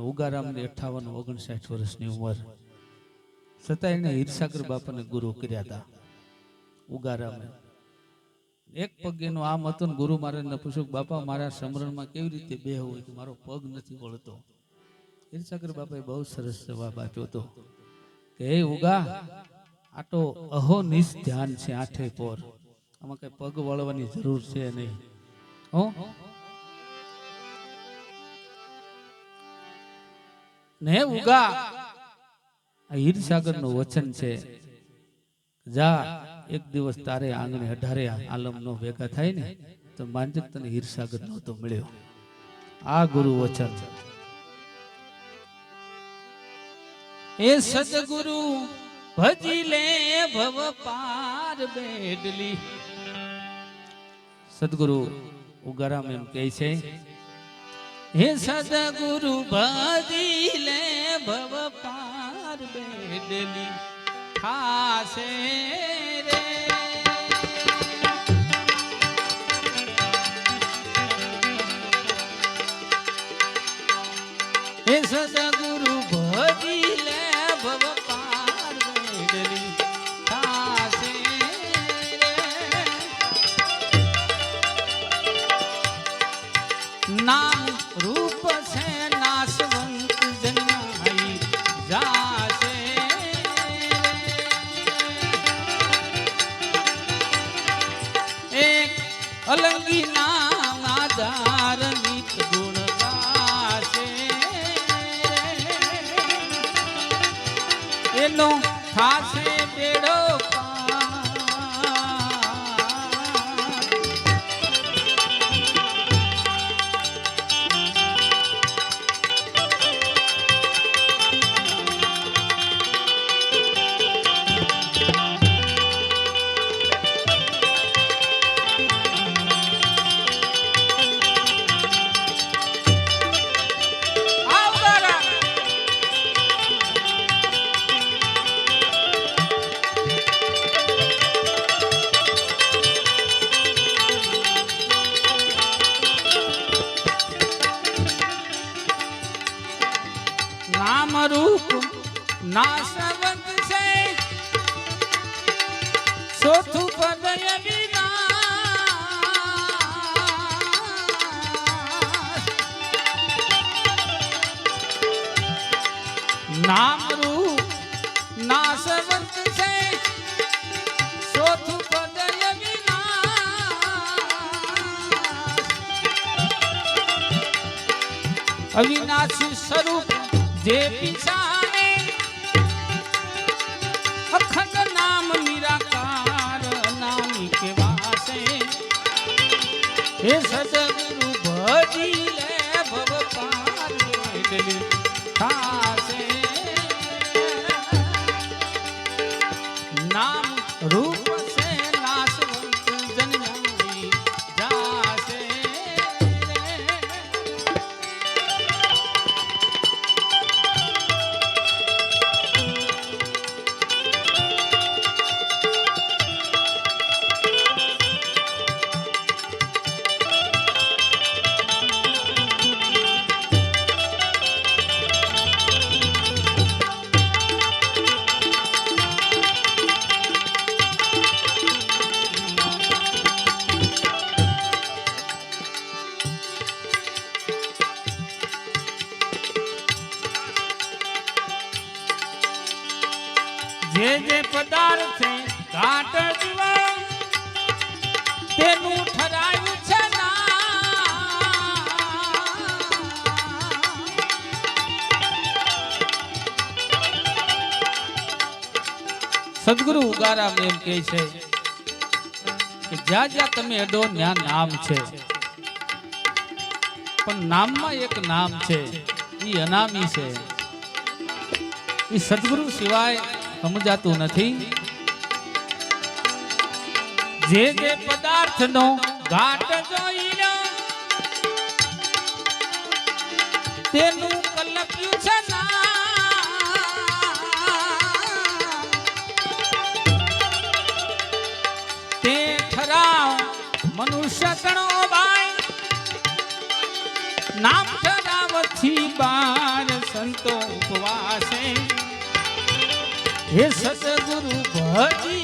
અને ઉગારામની અઠાવન, ઓગણસાઠ વર્ષની ઉંમર. છતાં એને હિરસાગર બાપાને ગુરુ કર્યા હતા. ઉગારામે. એક પગ એનો આમ હતો ને ગુરુ મહારાજને પૂછ્યું બાપા, મારા સમરણમાં કેવી રીતે બે હોય કે મારો પગ નથી વળતો? હિરસાગર બાપાએ બહુ સરસ જવાબ આપ્યો હતો કે, હે ઉગા, આ તો અહોનિશ ધ્યાન છે આઠે પોર. આમાં કઈ પગ વળવાની જરૂર છે નહીં. હો? ને ઉગા. આ હીરસાગરનું વચન છે. જા, એક દિવસ તારે આંગણે અઢારે આલમ નો ભેગા થાય ને, તો માંજક તને હીરસાગર નહોતો મળ્યો. આ ગુરુ વચન. એ સદગુરુ, ભજી લે ભવ પાર બેડલી. સદગુરુ ઉગારામ એમ કહે છે હે સદગુરુ ભજી લે ભવ પાર બેડલી. ખાસે રે. હે સદગુરુ અલંગી ના નિત નાશવંત છે. ચોથું વિનાશ નામ રૂપ નાશવંત છે. ચોથું વિનાશ અવિનાશી સ્વરૂપ જે પિછાને Thank. જે જે પદાર્થ ઘાટ જીવા તેનું ઠરાયું છે સદગુરુ ઉગારામ એમ કહે છે કે જ્યાં જ્યાં તમે અડો, ત્યાં નામ છે. પણ નામમાં એક નામ છે એ અનામી છે. એ સદગુરુ સિવાય સમજાતું નથી. જે જે પદાર્થનો ઘાટ જોઈ તેનું હે સતગુરુ ભજી.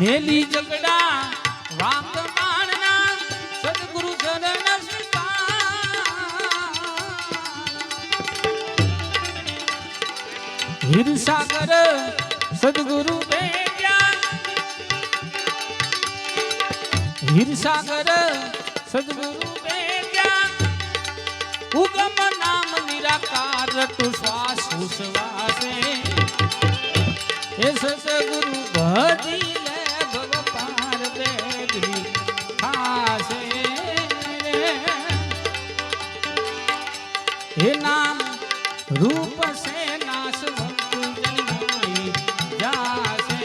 મેલી જગડા વાંક માણના સદગુરુ ચરણ. હિરસાગર સદગુરુ હિરસાગર સદગુરુ ઉગમ નામ નિરાકાર રટુ શ્વાસ ઉશ્વાસે હે સદગુરુ ભજી લે ભવ બેગરી ખાસે હે નામ રૂપ સે નાશવંત જન્માઈ જાસે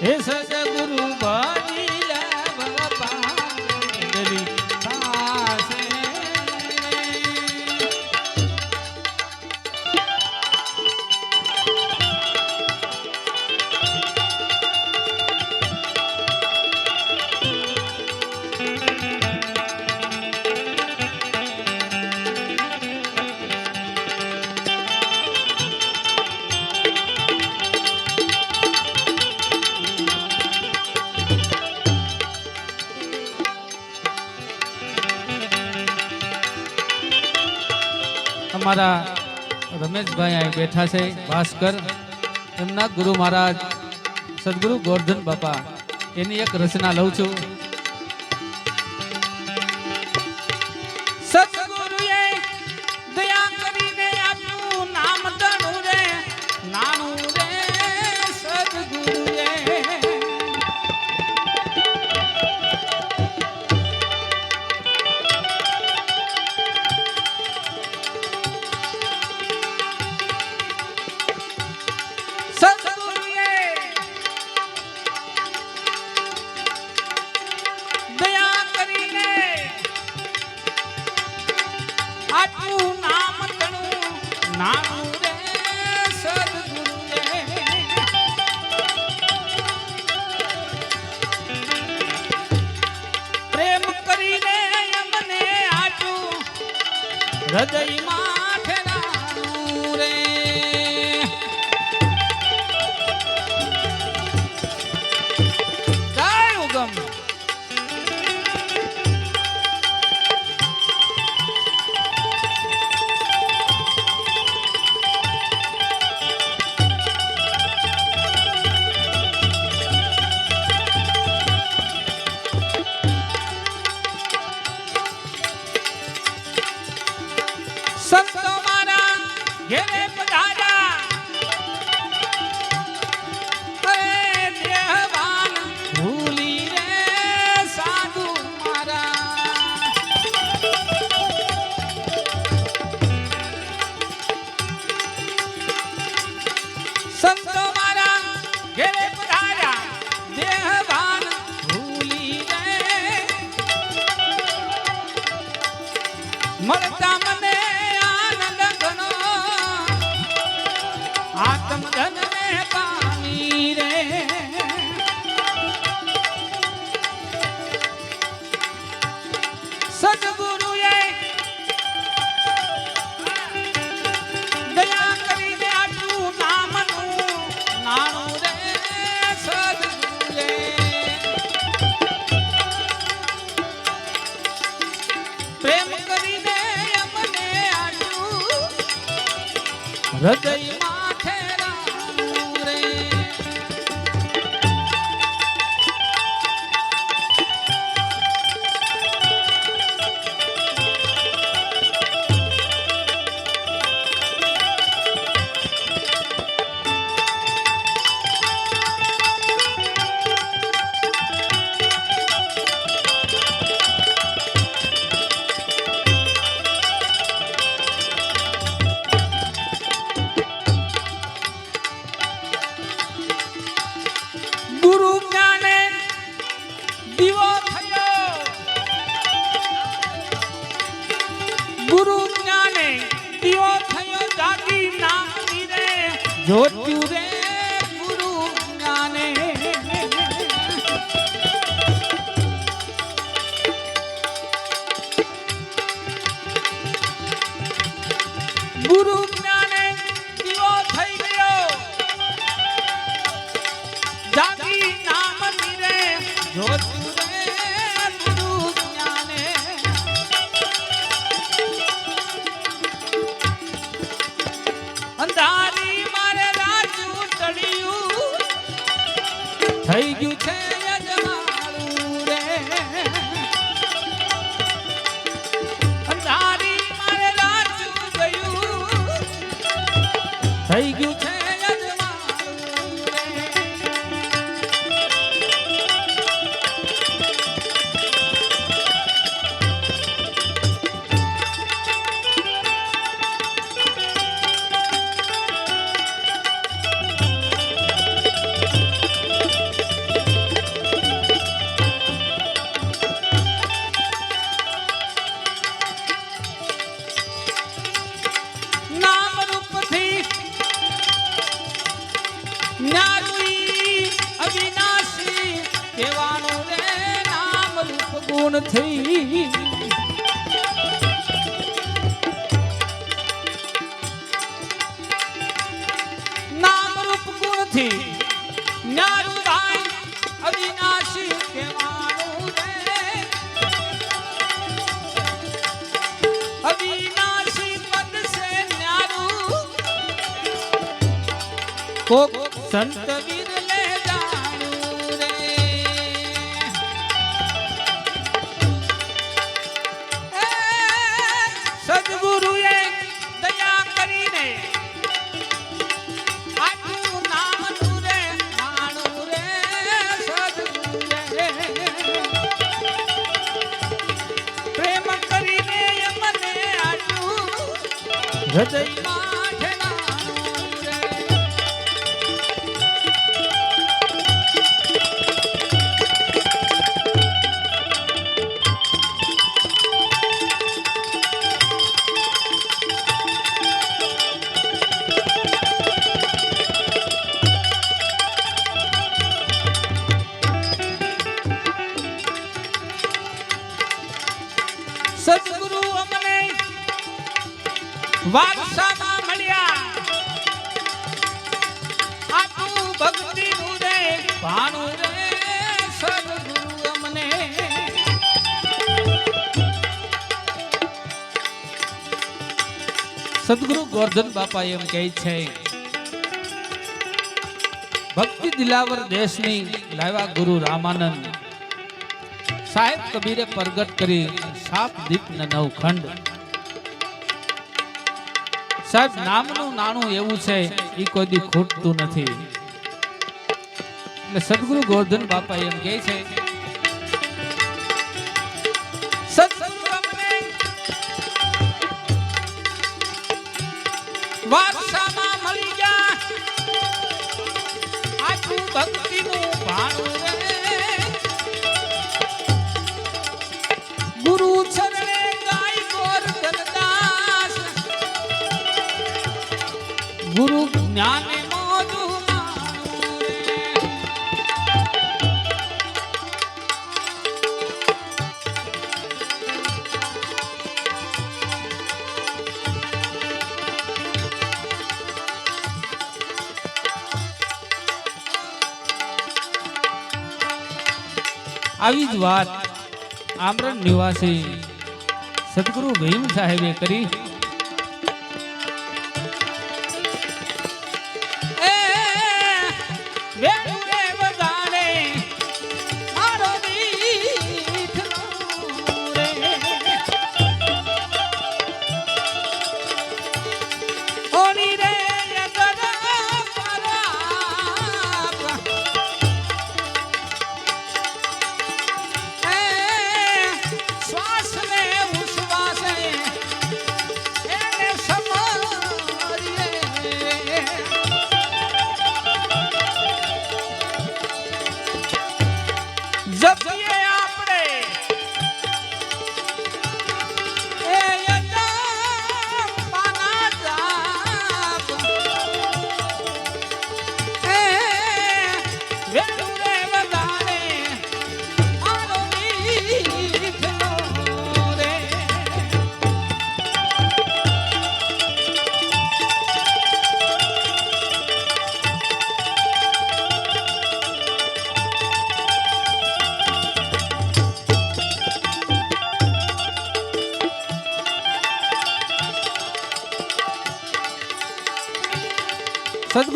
હે સદગુરુ અમારા રમેશભાઈ અહીં બેઠા છે, ભાસ્કર, એમના ગુરુ મહારાજ, સદગુરુ ગોરધન બાપા. એની એક રચના લઉં છું. હૃદયમાં ગુરુ જ્ઞાને દીવો થયો જાગી નામ રે જોત્યુ રે થઈ ગયું રૂપ ગુણથી ન્યારું ભાઈ અવિનાશી કહેવાનું રે અવિનાશી પદ સે ન્યારું કોક સંત ગોર્ધન બાપા એમ કહે છે, ભક્તિ દિલાવર દેશની લાવ્યા ગુરુ રામાનંદ. સાહેબ કબીરે પ્રગટ કરી સાત દીપ ને નવ ખંડ. સાહેબ, નામનું નાણું એવું છે એ કોઈ દી ખૂટતું નથી. એટલે સદગુરુ ગોર્ધન બાપા એમ કહે છે આવી જ વાત આમરણ નિવાસી સદગુરુ ભીમ સાહેબે કરી.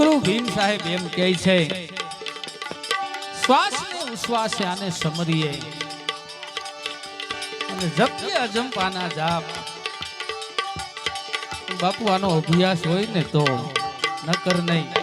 સદગુરુ ભીમ સાહેબ એમ કહે છે, શ્વાસને ઉશ્વાસે આને સમરીએ. અને જપીએ અજંપાના જાપ. બાપુ, આનો અભ્યાસ હોય ને તો નકર નહીં.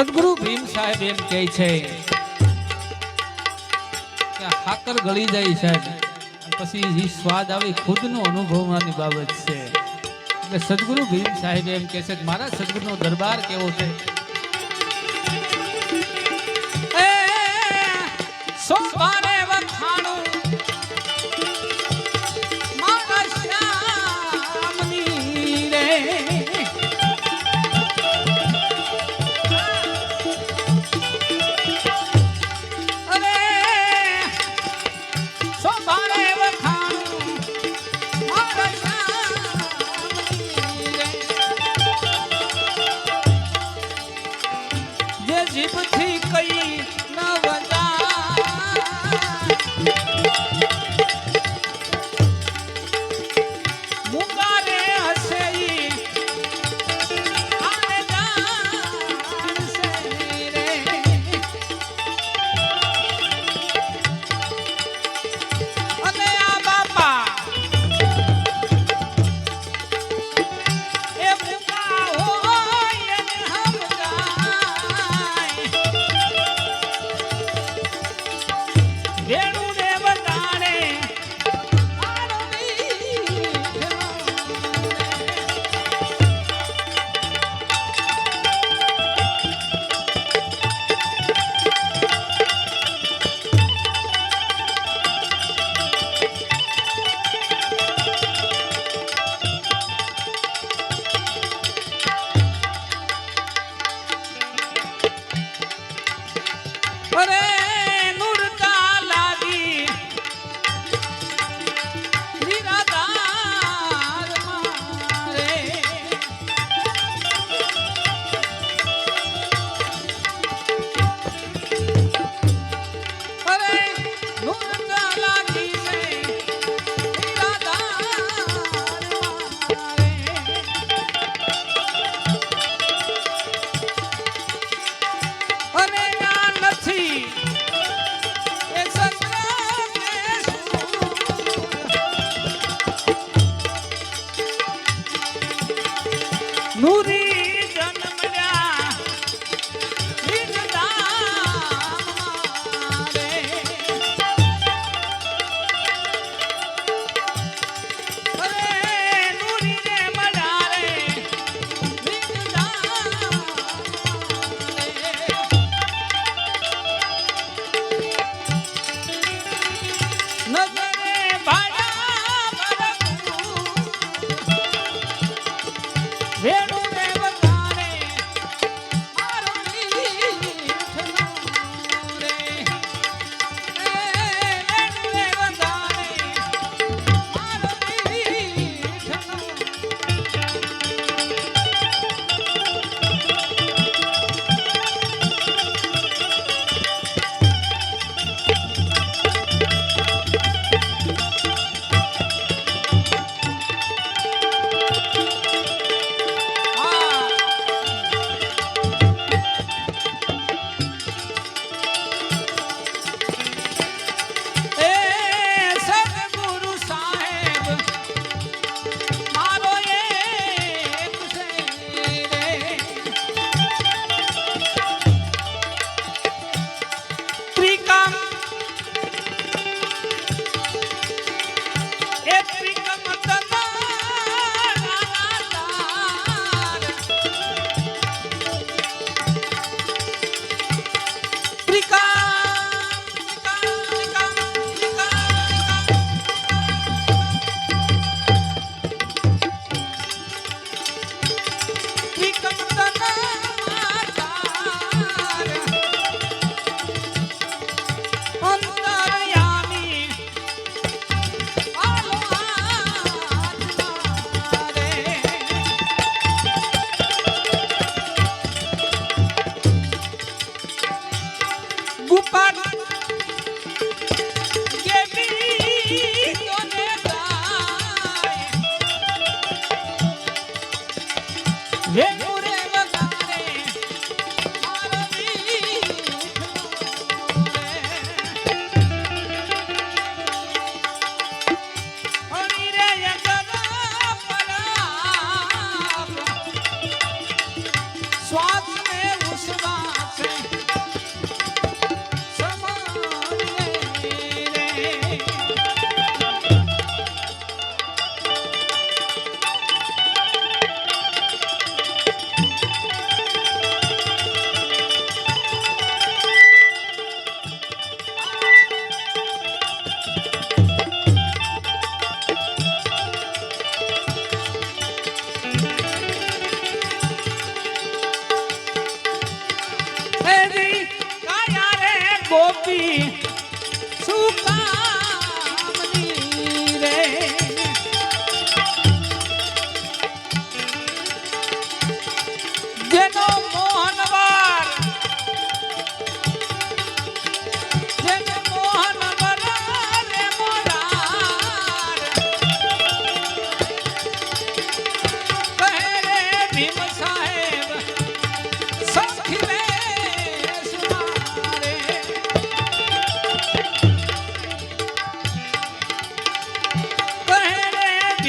સદગુરુ ભીમ સાહેબ એમ કહે છે કે ગળી જાય સાહેબ. પછી એ સ્વાદ આવે ખુદનો અનુભવવાની બાબત છે. એટલે સદગુરુ ભીમ સાહેબ એમ કહે છે કે મારા સદગુરુનો દરબાર કેવો છે?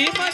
રે